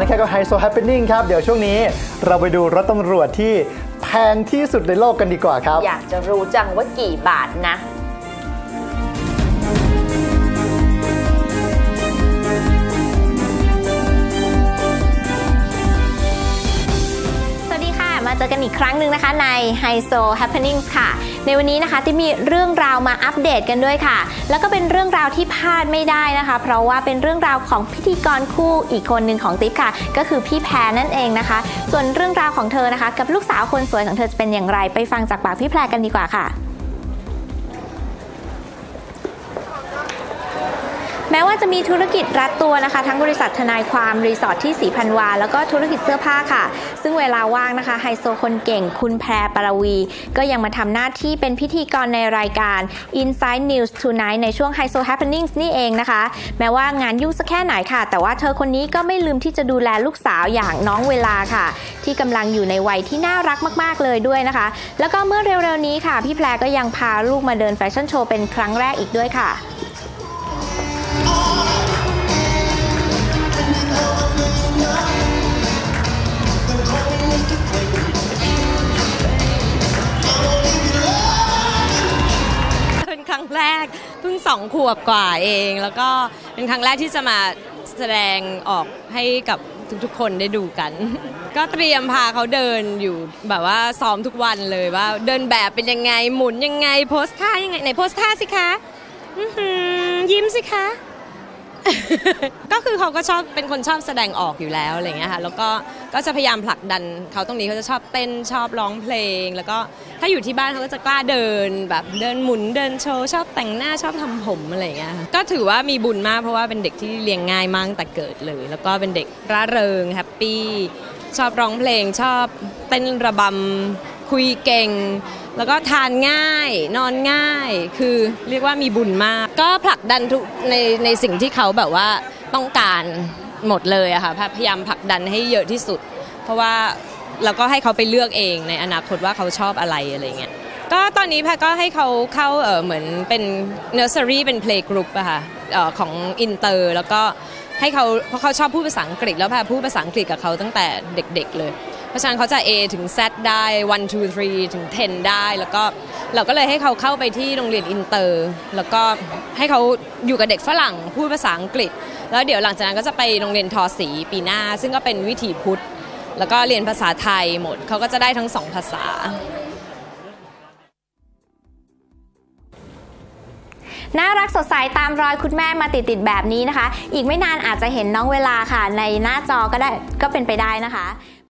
นะครับกับไฮโซแฮปปี้นิ่งครับ เดี๋ยวช่วงนี้เราไปดูรถตำรวจที่แพงที่สุดในโลกกันดีกว่าครับ อยากจะรู้จังว่ากี่บาทนะ เจอกันอีกครั้งหนึ่งนะคะใน h i โซ Happenings ค่ะ ในวันนี้นะคะที่มีเรื่องราวมาอัปเดตกันด้วยค่ะ แล้วก็เป็นเรื่องราวที่พลาดไม่ได้นะคะ เพราะว่าเป็นเรื่องราวของพิธีกรคู่อีกคนหนึ่งของติ๊บค่ะ ก็คือพี่แพรนั่นเองนะคะ ส่วนเรื่องราวของเธอนะคะ กับลูกสาวคนสวยของเธอจะเป็นอย่างไร ไปฟังจากปากพี่แพรกันดีกว่าค่ะ แม้ว่าจะมีธุรกิจรัดตัวนะคะ ทั้งบริษัททนายความรีสอร์ทที่สีพันวา แล้วก็ธุรกิจเสื้อผ้าค่ะ ซึ่งเวลาว่างนะคะไฮโซคนเก่งคุณแพรปรวี ก็ยังมาทำหน้าที่เป็นพิธีกรในรายการ Inside News Tonight ในช่วง h i s o Happenings นี่เองนะคะ แม้ว่างานยุ่งสักแค่ไหนค่ะ แต่ว่าเธอคนนี้ก็ไม่ลืมที่จะดูแลลูกสาวอย่างน้องเวลาค่ะ ที่กำลังอยู่ในวัยที่น่ารักมาก ๆ เลยด้วยนะคะ แล้วก็เมื่อเร็ว ๆ นี้ค่ะ พี่แพรก็ยังพาลูกมาเดินแฟชั่นโชว์เป็นครั้งแรกอีกด้วยค่ะ เพิ่งสองขวบกว่าเอง แล้วก็เป็นครั้งแรกที่จะมาแสดงออกให้กับทุกๆ คนได้ดูกัน ก็เตรียมพาเขาเดินอยู่แบบว่าซ้อมทุกวันเลยว่า เดินแบบเป็นยังไงหมุนยังไงโพสท่ายังไงไหนโพสท่าสิคะยิ้มสิคะ ก็คือเขาก็ชอบเป็นคนชอบแสดงออกอยู่แล้วอะไรอย่างเงี้ยค่ะแล้วก็ก็จะพยายามผลักดันเขาตรงนี้เขาจะชอบเต้นชอบร้องเพลง แล้วก็ถ้าอยู่ที่บ้านเขาก็จะกล้าเดินแบบเดินหมุนเดินโชว์ชอบแต่งหน้าชอบทำผมอะไรอย่างเงี้ยค่ะก็ถือว่ามีบุญมากเพราะว่าเป็นเด็กที่เลี้ยงง่ายมากตั้งแต่เกิดเลย แล้วก็เป็นเด็กร่าเริงแฮปปี้ชอบร้องเพลงชอบเต้นระบำคุยเก่ง แล้วก็ทานง่ายนอนง่าย คือเรียกว่ามีบุญมาก ก็ผลักดันทุกในในสิ่งที่เขาแบบว่าต้องการหมดเลยอะค่ะพยายามผลักดันให้เยอะที่สุด เพราะว่าเราก็ให้เขาไปเลือกเองในอนาคตว่าเขาชอบอะไรอะไรเงี้ยก็ตอนนี้แพรก็ให้เขาเข้าเออเหมือนเป็นเนอร์เซอรี่เป็นเพลงกรุ๊ปอะค่ะของอินเตอร์แล้วก็ให้เขาเพราะเขาชอบพูดภาษาอังกฤษ แล้วแพรพูดภาษาอังกฤษกับเขาตั้งแต่เด็ก ๆ เลย เพราะฉะนั้นเขาจะ A ถึง Z ได้ 1 2 3 ถึง 10 ได้ แล้วก็เราก็เลยให้เขาเข้าไปที่โรงเรียนอินเตอร์ แล้วก็ให้เขาอยู่กับเด็กฝรั่งพูดภาษาอังกฤษ แล้วเดี๋ยวหลังจากนั้นก็จะไปโรงเรียนทอสีปีหน้า ซึ่งก็เป็นวิถีพุทธ แล้วก็เรียนภาษาไทยหมด เขาก็จะได้ทั้งสองภาษาน่ารักสดใสตามรอยคุณแม่มาติดๆแบบนี้นะคะ อีกไม่นานอาจจะเห็นน้องเวลาค่ะ ในหน้าจอก็ได้ก็เป็นไปได้นะคะ